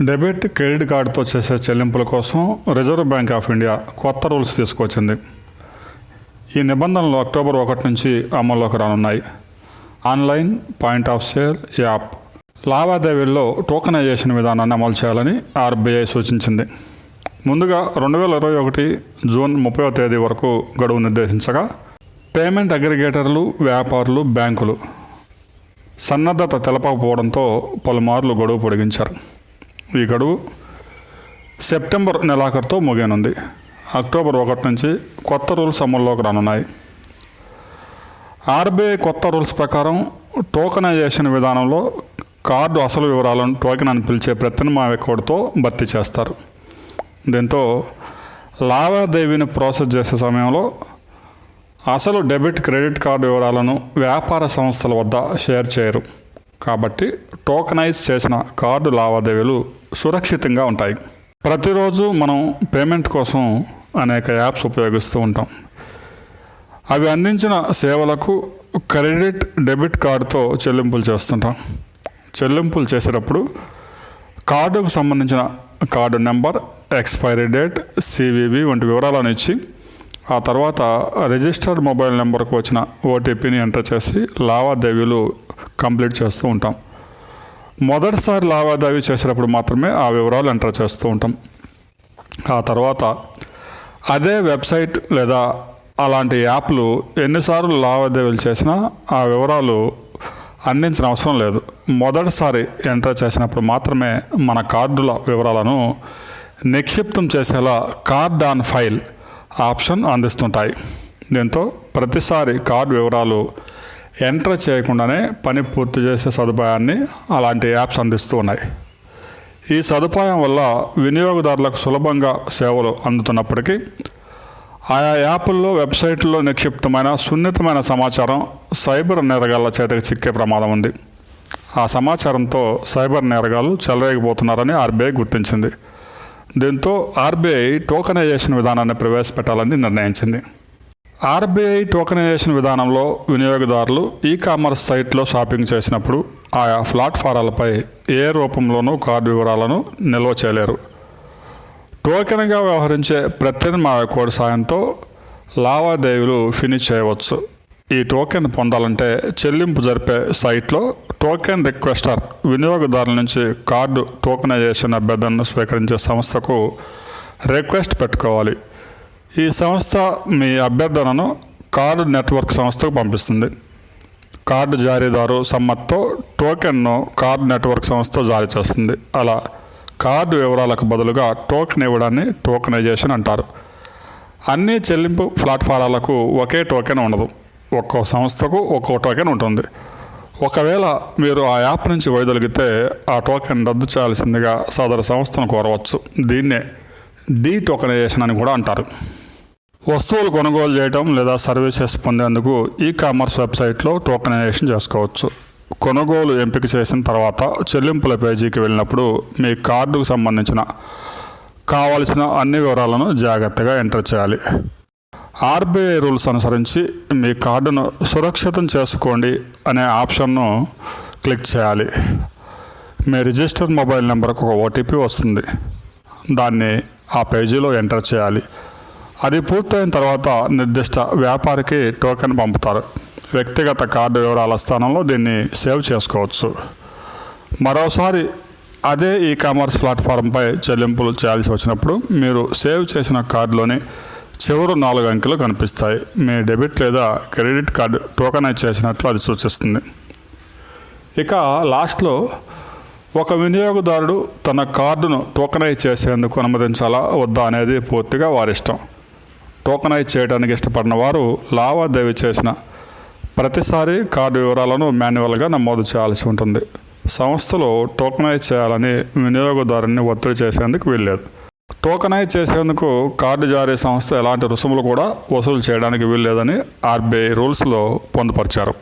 Debit credit కార్డుతో చేసే చెల్లింపుల కోసం రిజర్వ్ బ్యాంక్ ఆఫ్ ఇండియా కొత్త రూల్స్ తీసుకొచ్చింది. ఈ నిబంధనలు అక్టోబర్ ఒకటి నుంచి అమల్లోకి రానున్నాయి. Online point of sale app లావాదేవీల్లో టోకనైజేషన్ విధానాన్ని అమలు చేయాలని ఆర్బీఐ సూచించింది. ముందుగా రెండు వేల ఇరవై ఒకటి జూన్ ముప్పైవ తేదీ వరకు గడువు నిర్దేశించగా పేమెంట్ అగ్రిగేటర్లు వ్యాపారులు బ్యాంకులు సన్నద్ధత తెలపకపోవడంతో పలుమార్లు గడువు పొడిగించారు. ఈ గడువు సెప్టెంబర్ నెలాఖరుతో ముగియనుంది. అక్టోబర్ ఒకటి నుంచి కొత్త రూల్స్ అమల్లోకి రానున్నాయి. ఆర్బీఐ కొత్త రూల్స్ ప్రకారం టోకనైజేషన్ విధానంలో కార్డు అసలు వివరాలను టోకెన్ అని పిలిచే ప్రత్యామ్నాయ కోడ్తో భర్తీ చేస్తారు. దీంతో లావాదేవీని ప్రాసెస్ చేసే సమయంలో అసలు డెబిట్ క్రెడిట్ కార్డు వివరాలను వ్యాపార సంస్థల వద్ద షేర్ చేయరు. కాబట్టి టోకనైజ్ చేసిన కార్డు లావాదేవీలు సురక్షితంగా ఉంటాయి. ప్రతిరోజు మనం పేమెంట్ కోసం అనేక యాప్స్ ఉపయోగిస్తూ ఉంటాం. అవి అందించిన సేవలకు క్రెడిట్ డెబిట్ కార్డుతో చెల్లింపులు చేస్తుంటాం. చెల్లింపులు చేసేటప్పుడు కార్డుకు సంబంధించిన card number expiry date CVV వంటి వివరాలను ఇచ్చి ఆ తర్వాత రిజిస్టర్డ్ మొబైల్ నెంబర్కు వచ్చిన ఓటీపీని ఎంటర్ చేసి లావాదేవీలు కంప్లీట్ చేస్తూ ఉంటాం. మొదటిసారి లావాదేవీ చేసేటప్పుడు మాత్రమే ఆ వివరాలు ఎంటర్ చేస్తూ ఉంటాం. ఆ తర్వాత అదే వెబ్సైట్ లేదా అలాంటి యాప్లు ఎన్నిసార్లు లావాదేవీలు చేసినా ఆ వివరాలు అందించిన అవసరం లేదు. మొదటిసారి ఎంటర్ చేసినప్పుడు మాత్రమే మన కార్డుల వివరాలను నిక్షిప్తం చేసేలా కార్డ్ ఆన్ ఫైల్ ఆప్షన్ అందిస్తుంటాయి. దీంతో ప్రతిసారి కార్డు వివరాలు ఎంటర్ చేయకుండానే పని పూర్తి చేసే సదుపాయాన్ని అలాంటి యాప్స్ అందిస్తూ ఉన్నాయి. ఈ సదుపాయం వల్ల వినియోగదారులకు సులభంగా సేవలు అందుతున్నప్పటికీ ఆయా యాప్ల్లో వెబ్సైట్లో నిక్షిప్తమైన సున్నితమైన సమాచారం సైబర్ నేరగాళ్ళ చేతికి చిక్కే ప్రమాదం ఉంది. ఆ సమాచారంతో సైబర్ నేరగాళ్ళు చెలరేగిపోతున్నారని ఆర్బీఐ గుర్తించింది. దీంతో ఆర్బీఐ టోకనైజేషన్ విధానాన్ని ప్రవేశపెట్టాలని నిర్ణయించింది. ఆర్బీఐ టోకనైజేషన్ విధానంలో వినియోగదారులు ఈ కామర్స్ సైట్లో షాపింగ్ చేసినప్పుడు ఆయా ప్లాట్ఫారాలపై ఏ రూపంలోనూ కార్డు వివరాలను నిల్వ చేయలేరు. టోకెన్గా వ్యవహరించే ప్రత్యామ్నాయ కోడ్ సాయంతో లావాదేవీలు ఫినిష్ చేయవచ్చు. ఈ టోకెన్ పొందాలంటే చెల్లింపు జరిపే సైట్లో టోకెన్ రిక్వెస్టర్ వినియోగదారుల నుంచి కార్డు టోకెనైజేషన్ అభ్యర్థనను స్వీకరించే సంస్థకు రిక్వెస్ట్ పెట్టుకోవాలి. ఈ సంస్థ మీ అభ్యర్థనను కార్డు నెట్వర్క్ సంస్థకు పంపిస్తుంది. కార్డు జారీదారు సమ్మతితో టోకెన్ను కార్డు నెట్వర్క్ సంస్థ జారీ చేస్తుంది. అలా కార్డు వివరాలకు బదులుగా టోకెన్ ఇవ్వడాన్ని టోకెనైజేషన్ అంటారు. అన్ని చెల్లింపు ప్లాట్ఫారాలకు ఒకే టోకెన్ ఉండదు. ఒక్కో సంస్థకు ఒక్కో టోకెన్ ఉంటుంది. ఒకవేళ మీరు ఆ యాప్ నుంచి వైదొలిగితే ఆ టోకెన్ రద్దు చేయాల్సిందిగా సదరు సంస్థను కోరవచ్చు. దీన్నే డీ టోకనైజేషన్ అని కూడా అంటారు. వస్తువులు కొనుగోలు చేయడం లేదా సర్వీసెస్ పొందేందుకు ఈ కామర్స్ వెబ్సైట్లో టోకెనైజేషన్ చేసుకోవచ్చు. కొనుగోలు ఎంపిక చేసిన తర్వాత చెల్లింపుల పేజీకి వెళ్ళినప్పుడు మీ కార్డుకు సంబంధించిన కావలసిన అన్ని వివరాలను జాగ్రత్తగా ఎంటర్ చేయాలి. ఆర్బీఐ రూల్స్ అనుసరించి మీ కార్డును సురక్షితం చేసుకోండి అనే ఆప్షన్ను క్లిక్ చేయాలి. మీ రిజిస్టర్ మొబైల్ నెంబర్కు ఒక ఓటీపీ వస్తుంది. దాన్ని ఆ పేజీలో ఎంటర్ చేయాలి. అది పూర్తయిన తర్వాత నిర్దిష్ట వ్యాపారికి టోకెన్ పంపుతారు. వ్యక్తిగత కార్డు వివరాల స్థానంలో దీన్ని సేవ్ చేసుకోవచ్చు. మరోసారి అదే ఈ కామర్స్ ప్లాట్ఫారంపై చెల్లింపులు చేయాల్సి వచ్చినప్పుడు మీరు సేవ్ చేసిన కార్డులోని చివరి నాలుగు అంకెలు కనిపిస్తాయి. మీ డెబిట్ లేదా క్రెడిట్ కార్డు టోకనైజ్ చేసినట్లు అది సూచిస్తుంది. ఇక లాస్ట్లో ఒక వినియోగదారుడు తన కార్డును టోకనైజ్ చేసేందుకు అనుమతించాలా? వద్దా అనేది పూర్తిగా వారిష్టం. టోకనైజ్ చేయడానికి ఇష్టపడిన వారు లావాదేవీ చేసిన ప్రతిసారి కార్డు వివరాలను మాన్యువల్గా నమోదు చేయాల్సి ఉంటుంది. సంస్థలో టోకనైజ్ చేయాలని వినియోగదారుని ఒత్తిడి చేసేందుకు వీల్లేదు. టోకనైజ్ చేసేందుకు కార్డు జారీ సంస్థ ఎలాంటి రుసుములు కూడా వసూలు చేయడానికి వీల్లేదని ఆర్బీఐ రూల్స్లో పొందుపరిచారు.